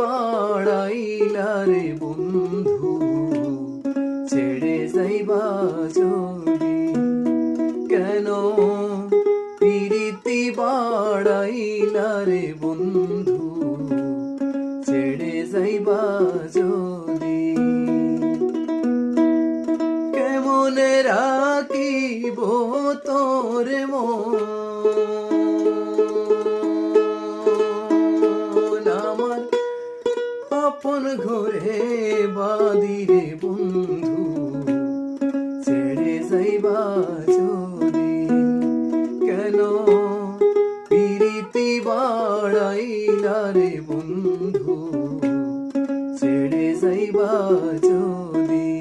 বাড়াইলা রে বন্ধু, ছেড়ে যাইবা চলি কেন প্রীতি বাড়াইলা রে বন্ধু, ছেড়ে যাইবা চলি কেমন রাখিব তোর মন? আপন ঘরে বাদিরে বন্ধু। ছেড়ে যাইবা যদি, কেন পিরিতি বাড়াইলা রে বন্ধু? ছেড়ে যাইবা যদি।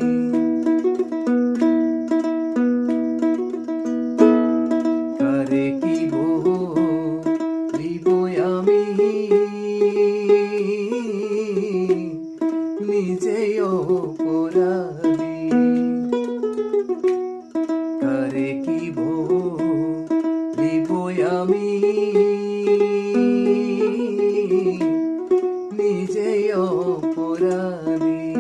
নিজেই অপরাধী কারে কি দিব আমি? নিজেই অপরাধী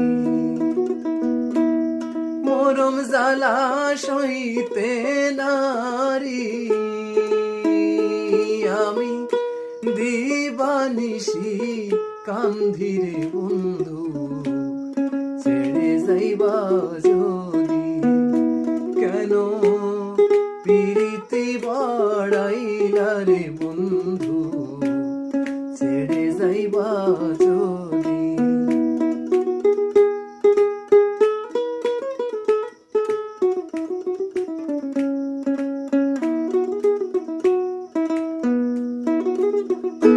মরম জ্বালা সইতে নারী। আমি দিবানিসি কান্ধিরে বন্ধু। বা যদি কেন? পিড়িতে বাড়াইলা রে বন্ধু ছেড়ে যাইবা